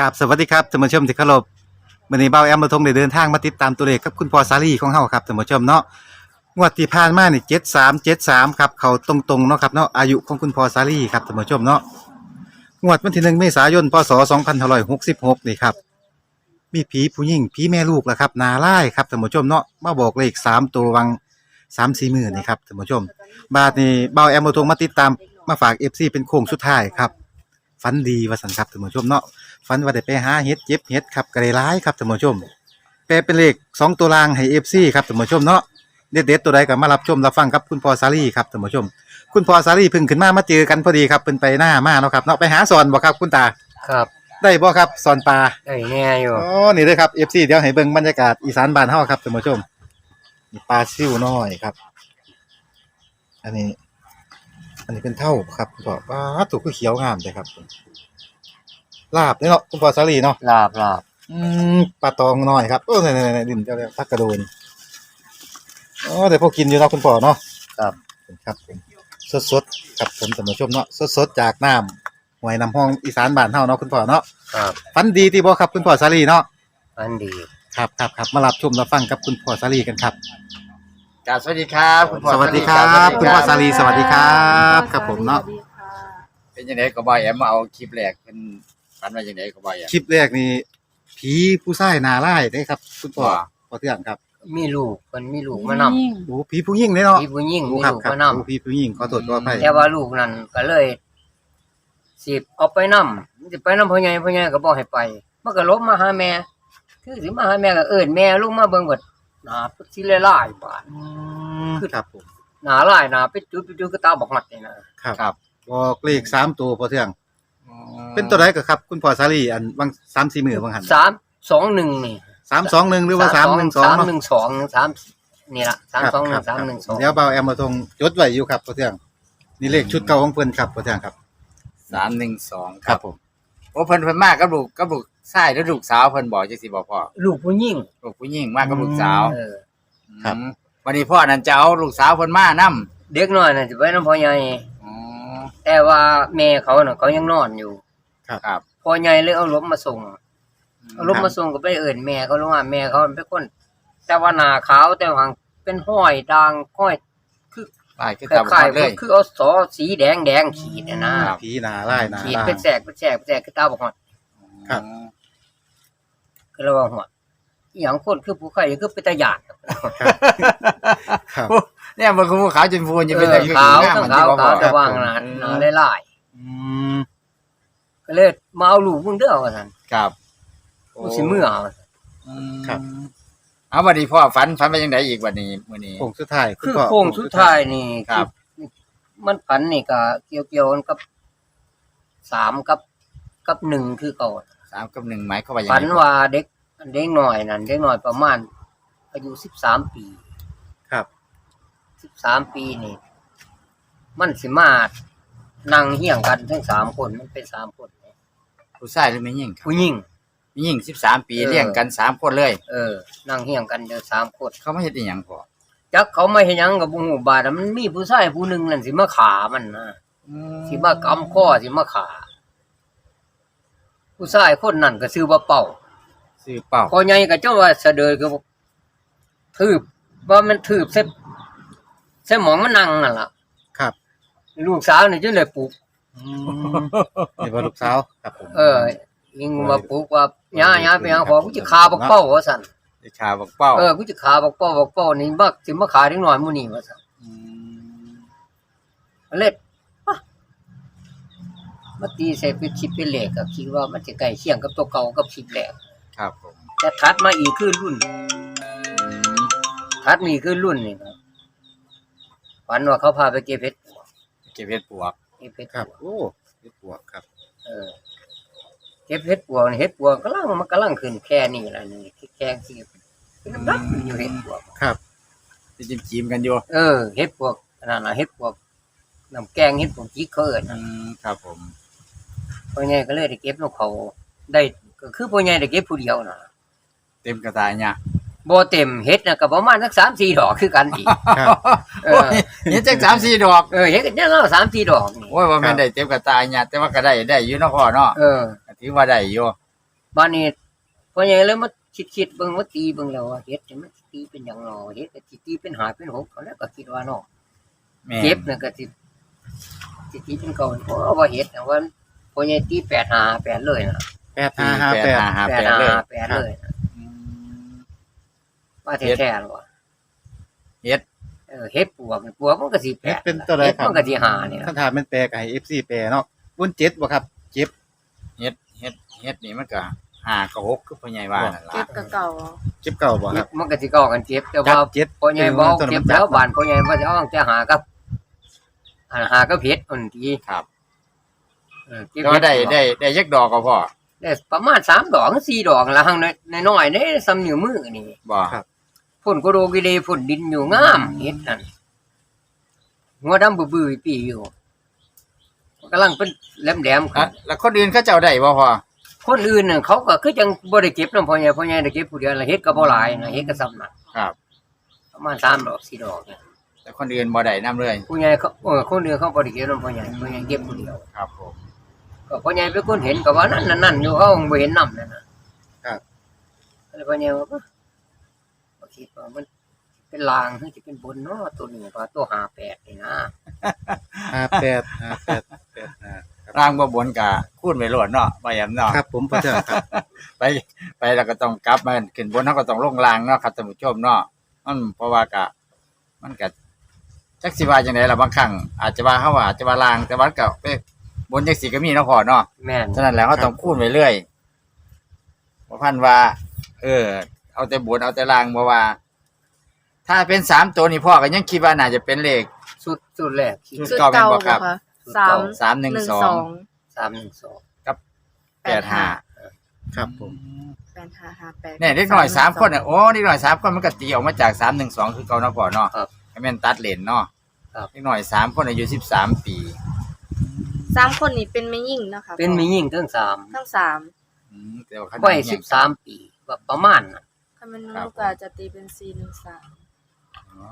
กับสวัสดีครับท่านผู้ชมที่เคารพวันนี้เบ้าแอมมาทงได้เดินทางมาติดตามตัวเลขกับคุณพ่อสาลีของเฮาครับท่านผู้ชมเนาะงวดที่ผ่านมาเนี่7373ครับเขาตรงๆเนาะครับเนาะอายุของคุณพ่อสาลีครับท่านผู้ชมเนาะงวดวันที่1เมษายนพศ2566นี่ครับมีผีผู้หญิงผีแม่ลูกแล่ะครับนาไลายครับท่านผู้ชมเนาะมาบอกเลขสามตัววัง3-4มื้อนี่ครับท่านผู้ชม บาดนี้เบ้าแอมมาทงมาติดตามมาฝาก FC เป็นโค้งสุดท้ายครับ ฝันดีว่าสันครับท่านผู้ชมเนาะฝันว่าได้ไปหาเห็ดเจ็บเห็ดครับก็ได้ร้ายครับท่านผู้ชมแปลเป็นเลขสองตัวรางให้เอฟซีครับท่านผู้ชมเนาะเด็ดๆตัวใดก็มารับชมรับฟังกับคุณพ่อสาลีครับท่านผู้ชม คุณพ่อสาลีเพิ่งขึ้นมามาเจอกันพอดีครับเพิ่นไปหน้ามาเนาะครับเนาะไปหาสอนบ่ครับคุณตาครับ ได้บ่ครับสอนปลาได้แน่อยู่อ๋อนี่เลยครับ FC เดี๋ยวให้เบิ่งบรรยากาศอีสานบ้านเฮาครับท่านผู้ชมนี่ปลาซิวน้อยครับ อันนี้อั นนี้เป็นเท่าครับคุณพ่อปลาตัวคือเขียวงามเลยครับ ลาบเด้อเนาะคุณพ่อสาลีเนาะลาบลาบอืมปลาตองน้อยครับโอ้ยๆๆดินเจ้าเรียกพักกระโดนอ๋อเดี๋ยวพวกกินอยู่เนาะคุณพ่อเนาะครับครับผมสดๆครับผมท่านผู้ชมเนาะสดๆจากน้ำห้วยน้ำห้องอีสานบ้านเฮาเนาะคุณพ่อเนาะครับฟันดีที่บ่ครับคุณพ่อสาลีเนาะอันดี ครับครับครับมารับชมรับฟังกับคุณพ่อสาลีกันครับ กราบสวัสดีครับคุณพ่อสวัสดีครับ คุณพ่อสาลีสวัสดีครับครับผมเนาะเป็นยังไงก็บอยแอมมาเอาคลิปแรกเป็นฝันว่ายังไงก็บอยแอมคลิปแรกนี่ผีผู้ชายหน้าร้ายเด้ครับ คุณพ่อว่าพ่อเทื่องครับ มีลูกมันมีลูกมานำโอ้ผีผู้หญิงเด้เนาะมีผู้หญิงโอ้มีครับลูกครับมานำโอ้ผีผู้หญิงขอโทษขออภัยแต่ว่าลูกนั่นก็เลยสิเอาไปนำสิไปนำพ่อใหญ่พ่อใหญ่ก็บ่ให้ไปมันก็ลบมาหาแม่คือสิมาหาแม่ก็เอิ้นแม่ลงมาเบิ่งเบิด หน้าสิหลายๆบาด อืมครับผมหน้าหลายหน้าไปจุดไปจุดก็ตาบักหมัดนี่นะครับครับบอกเลขสามตัวพอเทื่องเป็นตัวใดก็ครับ คุณพ่อสาลีอันบางสามสี่มือบางหัน3 2 1นี่สามสองหนึ่งหรือว่าสามหนึ่งสองเนาะ3 1 2 3นี่ล่ะครับ3 2ครับ1 3 1 2เดี๋ยวเบาแอมมาทงจดไว้อยู่ครับพอเทื่อง นี่เลขชุดเก่าของเพิ่นครับพอเทื่องครับสามหนึ่งสองครับผม โอ้เพิ่นเพิ่นมากกับลูกกับลูกชายแล้วลูกสาวเพิ่นบอกจังซี่บอกพ่อลูกผู้หญิงลูกผู้หญิงมากกับลูกสาวเออครับ อืมวันนี้พ่อนั่นจะเอาลูกสาวเพิ่นมานํเด็กน้อยน่ะสิไปนำพ่อใหญ่อ๋อแต่ว่าแม่เขาน่ะเขายังนอนอยู่ครับพ่อใหญ่เลยเอารถมาส่งเอารถมาส่งก็ไปเอิ้นแม่เขาลงมาแม่เขาเป็นคนแต่ว่าหน้าขาวแต่ว่าเป็นห้อยด่างห้อยไปคือคตามล้ายเลยๆคือเอาสอสีแดงแดงๆขีดน่ะนะครับผีหน้าร้ายหน้าขีดร้ายเป็นแสกเป็นแสกเป็นแสกคือตาบอกว่าครับก็เลยว่าหัวอีหยังคนคือผู้ไข่คือเป็นตาหยาด ครับ เนี่ยมันคือภูเขาจนฟูนจะเอเป็นออะไรขาวงามทั้งมันขาที่วบ่พ่ขาอวแต่ว่างหนาหนาหลายอืมๆก็เลยมาเอาลูกมึงเด้อว่าซั่นครับกูสิมื้อเอาอืมครับ เอาวันนี้พ่อฝันฝันไปยังไงอีกวันนี้มื้อนี้ โค้งสุดท้ายณคือพ่โค้งสุดท้ายนี่ครับมันผันนี่ก็เกี่ยวเกี่ยวกันกับสามกับกับหนึ่งคือเก่าสามกับหนึ่งหมายเขามว่ายังฝัไงนว่าเด็กเด็กหน่อยนั่นเด็กหน่อยประมาณ อายุสิบสามปีครับสิบสามปีนี่ มันสิมานั่งเฮี้ยงกันทั้งสามคนมันเป็นสามคน ผู้ชายหรือไม่ยิ่งครับผู้หญิง มีหญิงสิบสามปีเออเลี้ยงกันสามคนเลย เออ นั่งเฮี้ยงกันเดียวสามคนเขาไม่เห็นอีหยังพอจักเขาไม่เห็นหยังกับบุหูบาดอะมันมีผู้ชายผู้หนึ่งนั่นสิมาขามันนะสิมากำข้อสิมาขา ผู้ชายคนนั่นก็ชื่อว่าเป่าซื้อเปล่าพอใหญ่ก็เจ้าว่าเสดยก็บอกทืบว่ามันทืบเส้เส้หมองมันนั่งนั่นล่ะ ครับ ลูกสาวนี่จนเลยปลุกอืมนี่ว่าลูกสาวครับผมเออ ยิงมาปลุกว่าย่าย่าไปหาขอกูจะฆ่าบักเป้าว่าซั่นได้ชาบอกเป้าเออกูจะฆ่าบักเป้าบักเป้านี่บักสิมาฆ่าเด็กน้อยหมู่นี้ว่าซั่นมเล็ดอะมาตีใส่เป็นชิปเป็นเหล็กก็คิดว่ามันจะใกล้เคียงกับตัวเก่ากับชิปแหลกครับผมแต่ถัดมาอีกคือรุ่นถัดมีคือรุ่นนี่ครับฝันว่าเขาพาไปเก็บเพชรเก็บเห็ดปวกเก็บเพชรครับโอ้เฮ็ดปวกครับ เออเก็บเห็ดปวกนี่เห็ดปวกกำลังมันกำลังขึ้นแค่นี้แหละนี่แค่สิเป็นน้ำหนักอยู่เห็ดปวก ครับที่จิ้มจิ้มๆกันอยู่เออเห็ดปวกนั่นน่ะเห็ดปวกน้ำแกงเห็ดปวกจิกเขาเอิ้นอืน่ะมครับผมพ่อใหญ่ก็เลยได้เก็บนกเขาได้ก็คือพ่อใหญ่ได้เก็บผู้เดียวน่ะ เต็มกระตายเนี่ยบ่เต็มเห็ดน่ะก็ประมาณสัก3-4ดอกคือกันอีกครับเอโอ้อยเห็นจักสามสี่ดอกเออเห็ดก็ยังเอา3-4ดอกนี่โอ้ยว่าแม่นได้เต็มกระตายเนี่ยแต่ว่าก็ได้ได้อยู่เนาะพ่อเนาะเออ ถือว่าได้อยู่บ้านนี้พ่อใหญ่เลยมาคิดคิดๆเบิ่งว่าตีเบิ่งแล้วว่าเฮ็ดนี่มันสิตีเป็นหยังหนอเฮ็ดก็สิตีเป็นหาเป็นหกเขาแล้วก็คิดว่าเนาะแม่เจ็บน่ะก็สิสิตีเป็นเก่าเพราะว่าเฮ็ดน่ะว่าพ่อใหญ่ตี8 5 8เลยน่ะแปดห้าห้าแปดหา8แปดเลย5 8เลยน่ะอืม ว่าแท้ๆหรอวะเฮ็ด เออเฮ็ดปวกนี่ปวกมันก็สิแปเฮ็ดดเป็นตัวใดครับมันก็สิหาเนี่ยท่านถามเป็นแปลกับให้เอฟซีแปลเนาะวุ้นเจ็ดบ่ครับเจ็บเฮ็ด เฮ็ดเฮ็ดนี่มันก็หากับหกคือพ่อใหญ่ว่านั่นเก็ล่ะบกับเก่าเจ็บเก่าบ่คเจ็รับบมันก็สิก่อกันเจ็บแต่จัว่าบเจ็ดพ่อใหญ่บ่ตัวเจ็นั้บนแล้วจับบ้านพ่อใหญ่บ่จะเอาแต่หากับอันหากับเฮ็ดอันทีครับเออเก็บก็เฮ็ดได้ได้ได้ยักดอกก็พอได้ประมาณ3ดอกถึง4ดอกละหังน้อยๆเด้ซ้ำนิ้วมือนี่บ่พ่นก็โดกิเลพ่นดินอยู่งามเฮ็ดนั่นหัวดำบื้อๆปีอยู่กำลังเป็นแหลมๆขึ้อะนแล้วคนอื่นเขาเจ้าได้บ่พอ คนอื่นน่ะเขาก็คือจังบ่ได้เก็บนำพ่อใหญ่พ่อใหญ่ได้เก็บผู้เดียวละเฮ็ดก็บ่หลายนะเฮ็ดก็ซ้ำนั่นครับ ประมาณ3ดอก4ดอกเนี่ยแต่คนอื่นบ่ได้นํเลยผู้ใหญ่เขาเออคนอื่นเขาบ่ได้เก็บนำพ่อใหญ่พ่อใหญ่เก็บผู้เดียวครับผมก็พ่อใหญ่เป็นคนเห็นก็ว่านั่นนั่นนั่นอยู่เขาบ่เห็นนำนั่นน่ะครับก็เลยพ่อใหญ่ว่าบ่คิดว่ามันเป็นลางหรือสิเป็นบนเนาะตัวนี้ว่าตัว58นี่นะห้าแปดห้าแปดแปดห้าร่างบ่บนก็ คูณไปโลดเนาะบ่แอมเนาะครับ ผมพระเจ้าครับ ไปไปแล้วก็ต้องกลับมาขึ้นบนเขาก็ต้องลงล่างเนาะครับท่านผู้ชมเนาะมันเพราะว่ากะ มันก็จักสิว่าจังไดล่ะบางครั้งอาจจะว่าเฮาว่าอาจจะว่าล่างแต่ว่าก็เอ้ยบนจังสิก็มีเนาะพอเนาะแม่นฉะนั้นแล้วเขาต้องคูณไปเรื่อยบ่พันว่า เออ เอาแต่บนเอาแต่ล่างบ่ว่า ถ้าเป็นสามตัวนี่พ่อก็ยังคิดว่าน่าจะเป็นเลขสุดสุดแรกคิด สุดชุดเก่าแม่นเก่าบ่ครับค่ะสุดสาเก่าม สามหนึ่งสอง312แปดห้าครับผมแปดห้าห้าแปดเนี่ยเด็กหน่อยสามคนเนี่ยโอ้เด็กหน่อยสามคนมันก็ตีออกมาจากสามหนึ่งสองคือเก่าเนาะพ่อเนาะครับ ให้แม่นตัดเลนเนาะครับ เด็กหน่อยสามคนอายุสิบสามปีสามคนนี้เป็นไม่ยิ่งนะคะเป็นมีหญิงทั้งสามทั้งสามอืมแต่ว่าขนาดวัยเนี่ยสิบสามปีว่าประมาณน่ะถ้ามันครับลูกก็จะตีเป็นสี่หนึ่งสามอ๋อ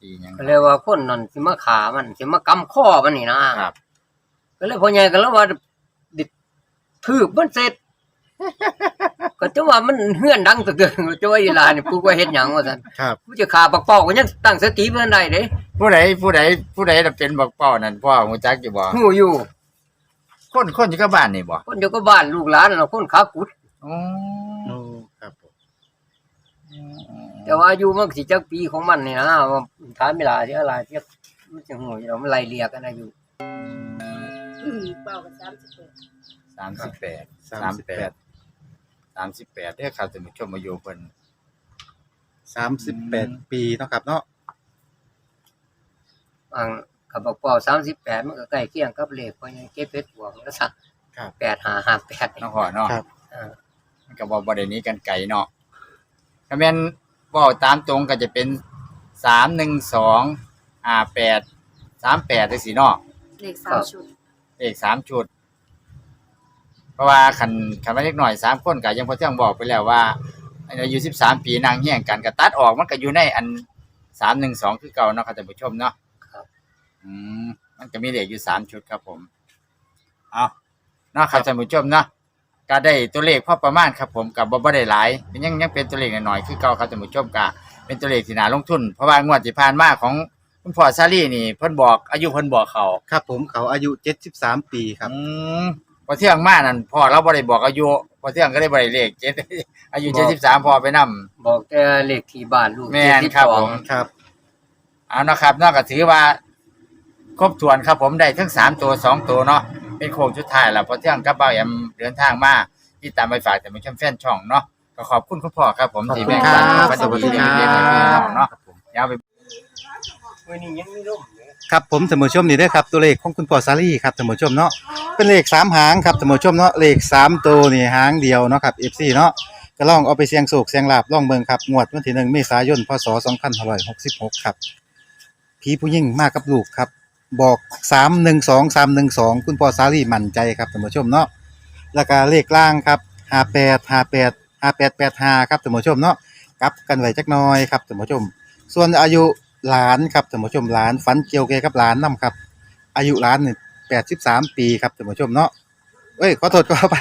ปีหยังก็เลยว่าคนนั่นสิมาขามันสิมากำข้อมันนี่นะครับ ก็เลยพ่อใหญ่ก็แล้วว่าดิ ถืบมันเสร็จ ก็จะว่ามันเฮือนดังตะเกิงจะว่าอีหลานี่กูก็เฮ็ดหยังว่าซั่นครับ กูจะขาปักเป้าก็ยังตั้งสติเพิ่นได้เด้ผู้ใดผู้ใดผู้ใดน่ะเป็นบักเป้านั่นพ่อฮู้จักอยู่บ่ฮู้อยู่ คนคนอยู่กับบ้านนี่บ่คนอยู่กับบ้านลูกหลานน่ะคนขากุด อ๋อโอ้ครับผมแต่ว่าอายุมันสิจักปีของมันนี่นะว่าถามเวลาที่อะไรที่มันจะฮู้อยู่แล้วมันไล่เลี่ยกันอายุเปล่ากับสามสิบเอ็ด สามสิบแปดสาสามมสิบแปแปดดสามสิบแปดเด้อครับท่านผู้ชมอายุเพิ่นสามสิบแปดปีเนาะครับเนาะบางกับบอกเป้า38มันก็ใกล้เคียงกับเลขพ่อใหญ่เก็บเพชรบวกแล้วสักครับ8558นี่เนาะพ่อเนาะครับเออมันก็บ่บ่ได้หนี้กันไกลเนาะถ้าแม่นเว้าตามตรงก็จะเป็นสามหนึ่งสองห้าแปดสามแปดจังซี่เนาะเลขสามชุดเลขสามชุด เพราะว่าคันคันว่าเล็กหน่อยสามคนก็ยังพอเที่ยงบอกไปแล้วว่าอายุสิบสามปีนางเฮี้ยงกันก็ตัดออกมันก็อยู่ในอันสามหนึ่งสองคือเก่าเนาะครับท่านผู้ชมเนาะครับ อืมมันก็มีเลขอยู่สามชุดครับผม เอาเนาะครับท่านผู้ชมเนาะก็ได้ตัวเลขพอประมาณครับผมกับบ่บ่ได้หลายเป็นยังยังเป็นตัวเลขน้อยๆคือเก่าครับท่านผู้ชมก็เป็นตัวเลขที่น่าลงทุน เพราะว่างวดที่ผ่านมาของคุณพ่อซาลี่นี่เพิ่นบอกอายุเพิ่นบอกเขาครับผมเขาอายุเจ็ดสิบสามปีครับอืม พอเที่ยงมานั่นพ่อเราบ่ได้บอกอายุพอเที่ยงก็ได้บ่ได้เลขเจ็ดอายุ73พ่อไปนํบอกแต่เลขที่บ้านลูกแม่นครับผม72ครับ เอานะครับเนอกก็ถือว่า ครบถ้วนครับผมได้ทั้งสามตัวสองตัวเนาะเป็นโค้งสุดท้ายแล้วพอเที่ยงกับเบาแอมเดินทางมาที่ตามไปฝากแต่ไม่ชมแฟนช่องเนาะก็ขอบคุณคุณพ่อครับผมขอบที่คุณแบ่งครัปันบวัตถุดิบสวัสดีเด็ดๆคให้รัพี่น้องบเนาะยาวไปมื้อนี้ยังมีลมอยู่ ครับผมท่านผู้ชมนี่เด้ครับตัวเลขของคุณพ่อซารี่ครับท่านผู้ชมเนาะเป็นเลขสามหางครับท่านผู้ชมเนาะเลขสามตัวนี่หางเดียวเนาะครับ FC เนาะก็ลองเอาไปเสี่ยงโศกเสี่ยงลาบล่องเบิงครับงวดวันที่หนึ่งเมษายนพศ2566ครับผีผู้หญิงมากับลูกครับ บอก312 312คุณพ่อซารี่มั่นใจครับท่านผู้ชมเนาะแล้วก็เลขล่างครับ58 58 5885ครับท่านผู้ชมเนาะกลับกันไว้จักน่อยครับท่านผู้ชม ส่วนอายุ หลานครับท่านผู้ชมหลานฝันเกี่ยวแก่กับหลานนํครับ อายุหลานนี่83ปีครับท่านผู้ชมเนาะเอ้ยขอโทษขอไป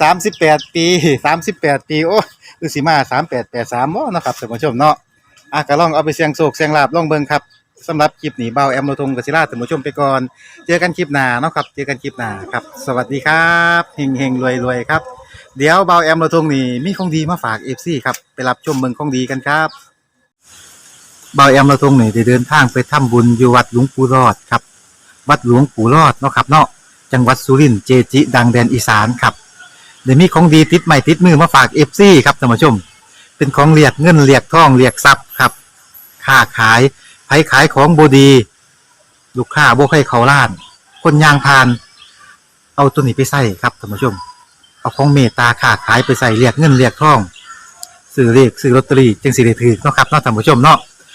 สามสิบแปดปีสามสิบแปดปีโอ้คือสิมาสามแปดแปดสามเนาะครับท่านผู้ชมเนาะอะก็ลองเอาไปเสียงโศกเสียงลาบลองเบิ่งครับสำหรับคลิปหนีเบาแอมโลทงกบศิลาท่านผู้ชมไปก่อน เจอกันคลิปหน้าเนาะครับ เจอกันคลิปหน้าครับ สวัสดีครับเฮงเฮงรวยรวยครับ เดี๋ยวเบาแอมเรทงนี่มีของดีมาฝากเอฟซีครับ ไปรับชมเมืองของดีกันครับ เบาแอมเราทงนี่ได้เดินทางไปทำบุญอยู่วัดหลวงปู่รอดครับ วัดหลวงปู่รอดเนาะครับเนาะจังหวัดสุรินทร์เจจิ ดังแดนอีสานครับเดี๋ยวมีของดีติดใหม่ติดมือมาฝากเอฟซีครับท่านผู้ชม เป็นของเรียกเงินเรียกทองเรียกทรัพย์ครับค้าขายไผขายของบดี ลูกค้าโบให้เขาล้าน คนยางพาน เอาตัวนี้ไปใส่ครับท่านผู้ชม เอาของเมตตาค้าขายไปใส่เรียกเงินเรียกทองซื้อเรียกซื้อลอตเตอรี่จึงสิได้ถือเนาะครับเนาะท่านผู้ชมเนาะ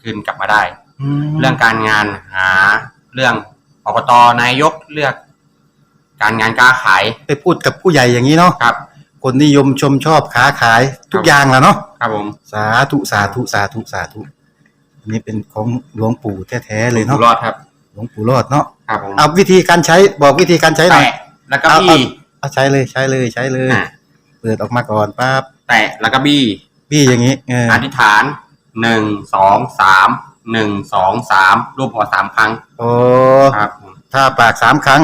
คืนกลับมาได้มเรื่องการงานหาเรื่องอบตนายกเลือก การงานการขายไปพูดกับผู้ใหญ่อย่างนี้เนาะครับ คนนิยมชมชอบค้าขายทุกอย่างแหล้วเนาะครับผมสาธุสาธุสาธุสาธุอันนี้เป็นของหลวงปู่แท้ๆเลยอยู่เนาะรอดครับ หลวงปู่รอดเนาะครับผมเอาวิธีการใช้บอกวิธีการใช้หน่อย แตะแล้วก็เอาบี้ เอาใช้เลยใช้เลยใช้เลย อะ เปิดออกมาก่อนปั๊บแตะแล้วก็บี้พี่อย่างนี้เอออธิษฐาน หนึ่งสองสามหนึ่งสองสามรูปหัวสามครั้งโอ้ครับผมถ้าปากสามครั้ง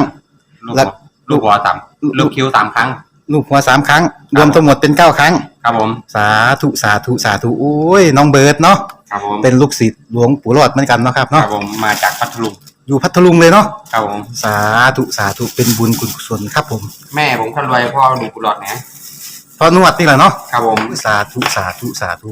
ลูกแล้หัววลูกหัวสามลูกคิ้วสามครั้ง ลูกหัวสามครั้ง รวมทั้งหมดเป็นเก้าครั้ง ครับผมสาธุสาธุสาธุโอ้ยน้องเบิร์ดเนาะครับผมเป็นลูกศิษย์หลวงปู่รอดเหมือนกันเนาะครับครัเนาะบผมมาจากพัทลุงอยู่พัทลุงเลยเนาะครับผม สาธุสาธุเป็นบุญกุศลครับผมแม่ผมคนรวยพ่อหนุ่มกุหลาบนะ พอนวดนี่แหละเนาะครับผม สาธุสาธุสาธุ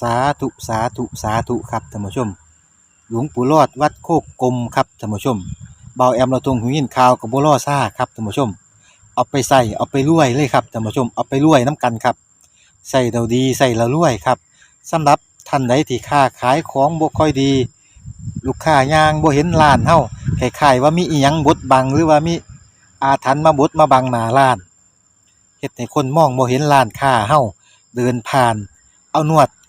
สาธุสาธุสาธุครับท่านผู้ชม หลวงปู่รอดวัดโคกกลมครับท่านผู้ชมเบาแอมเราตรงหูยินข่าวกับบัวล่อซ่าครับท่านผู้ชม เอาไปใส่เอาไปรวยเลยครับท่านผู้ชมเอาไปรวยน้ำกันครับใส่เราดีใส่เรารวยครับสำหรับท่านใดที่ค้าขายของบ่ค่อยดี ลูกค้ายางบ่เห็นร้านเฮาคล้ายๆว่ามีอีหยังบดบังหรือว่ามีอาถรรพ์มาบดมาบังหน้าร้านเฮ็ดให้คนมองบ่เห็นร้านค้าเฮาเดินผ่าน เอานวด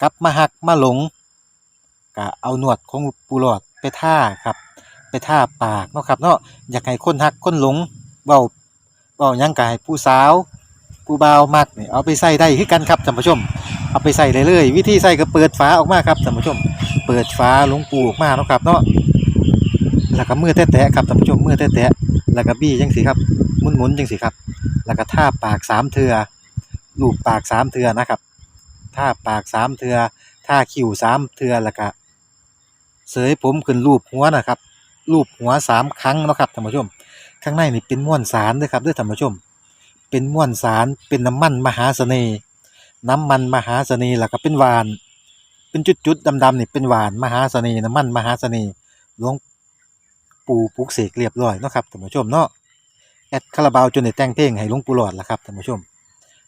กลับมาหักมาหลงก็เอาหนวดของปูหลอดไปท่าครับ ไปท่าปากเนาะครับเนาะอยากให้คนหักคนหลงเว้าเว้ายังก็ให้ผู้สาวผู้บ่าวมักเนี่ยเอาไปใส่ได้คือกันครับท่านผู้ชม เอาไปใส่ได้เลยวิธีใส่ก็เปิดฝาออกมาครับท่านผู้ชม เปิดฝาหลวงปูออกมาเนาะครับเนาะแล้วก็มือแตะๆครับท่านผู้ชมมือแตะๆแล้วก็บี้จังสิครับหมุนๆจังสิครับ แล้วก็ท่าปากสามเทือลูบปากสามเทือนะครับ ท่าปากสามเทือท่าคิ้วสามเทือแล้วก็เสยผมขึ้นรูปหัวนะครับรูปหัวสามครั้งนะครับท่านผู้ชม ข้างในนี่เป็นม้วนสารด้วยครับด้วยท่านผู้ชม เป็นม้วนสารเป็นน้ำมันมหาเสน่ห์น้ำมันมหาเสน่ห์แล้วก็เป็นหวาน เป็นจุดๆดำๆนี่เป็นหวานมหาเสน่ห์น้ำมันมหาเสน่ห์หลวงปู่ปุกเสกเรียบร้อยนะครับท่านผู้ชมเนาะแอดคาราบาวจนได้แต่งเพลงให้หลวงปู่หลอดละครับท่านผู้ชม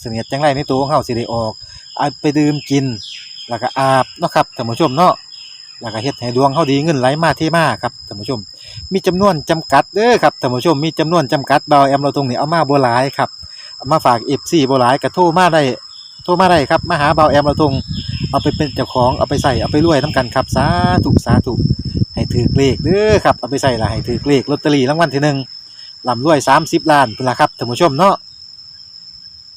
เสนียดจังไรในตัวของเฮาสิได้ออกเอาไปดื่มกิน แล้วก็อาบเนาะครับท่านผู้ชมเนาะแล้วก็เฮ็ดให้ดวงเฮาดีเงินไหลมาเทมาครับท่านผู้ชม มีจำนวนจำกัดเด้อครับท่านผู้ชมมีจำนวนจำกัดเบาแอมเราตรงนี้เอามาบ่หลายครับเอามาฝาก FC บ่หลายก็โทรมาได้โทรมาได้ครับมาหาเบาแอมเราตรงเอาไปเป็นเจ้าของเอาไปใส่เอาไปรวยนํกันครับสาธุสาธุให้ถือเลขเด้อครับเอาไปใส่ละให้ถือเลขลอตเตอรี่รางวัลที่หนึ่งลำรวย30ล้านพุ่นละครับท่านผู้ชมเนาะ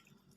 พ